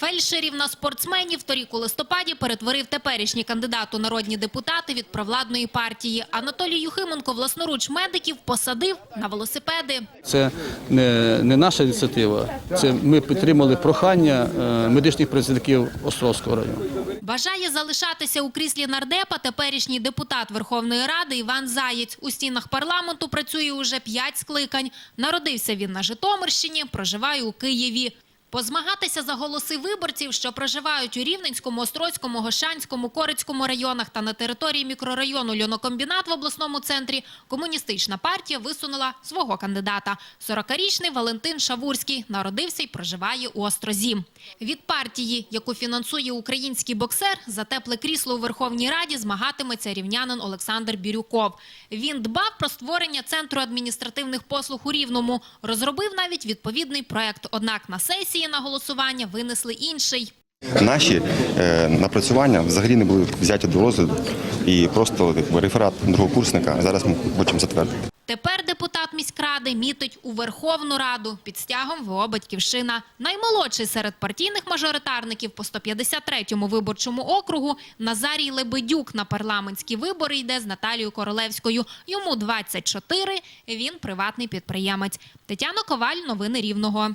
Фельдшерів на спортсменів торік у листопаді перетворив теперішній кандидат у народні депутати від провладної партії. Анатолій Юхименко власноруч медиків посадив на велосипеди. Це не, не наша ініціатива. Це ми підтримали прохання е, медичних працівників Островського району. Бажає залишатися у кріслі нардепа теперішній депутат Верховної Ради Іван Заєць. У стінах парламенту працює уже п'ять скликань. Народився він на Житомирщині, проживає у Києві. Позмагатися за голоси виборців, що проживають у Рівненському, Острозькому, Гошанському, Корицькому районах та на території мікрорайону Льонокомбінат в обласному центрі, комуністична партія висунула свого кандидата. 40-річний Валентин Шавурський народився і проживає у Острозі. Від партії, яку фінансує український боксер, за тепле крісло у Верховній Раді змагатиметься рівнянин Олександр Бірюков. Він дбав про створення центру адміністративних послуг у Рівному, розробив навіть відповідний проект. Однак на сесії на голосування винесли інший. Наші е, напрацювання взагалі не були взяті до розгляду і просто реферат другокурсника зараз ми хочемо затвердити. Тепер депутат міськради мітить у Верховну Раду під стягом ВО «Батьківщина». Наймолодший серед партійних мажоритарників по 153-му виборчому округу Назарій Лебедюк на парламентські вибори йде з Наталією Королевською. Йому 24, він приватний підприємець. Тетяна Коваль, новини Рівного.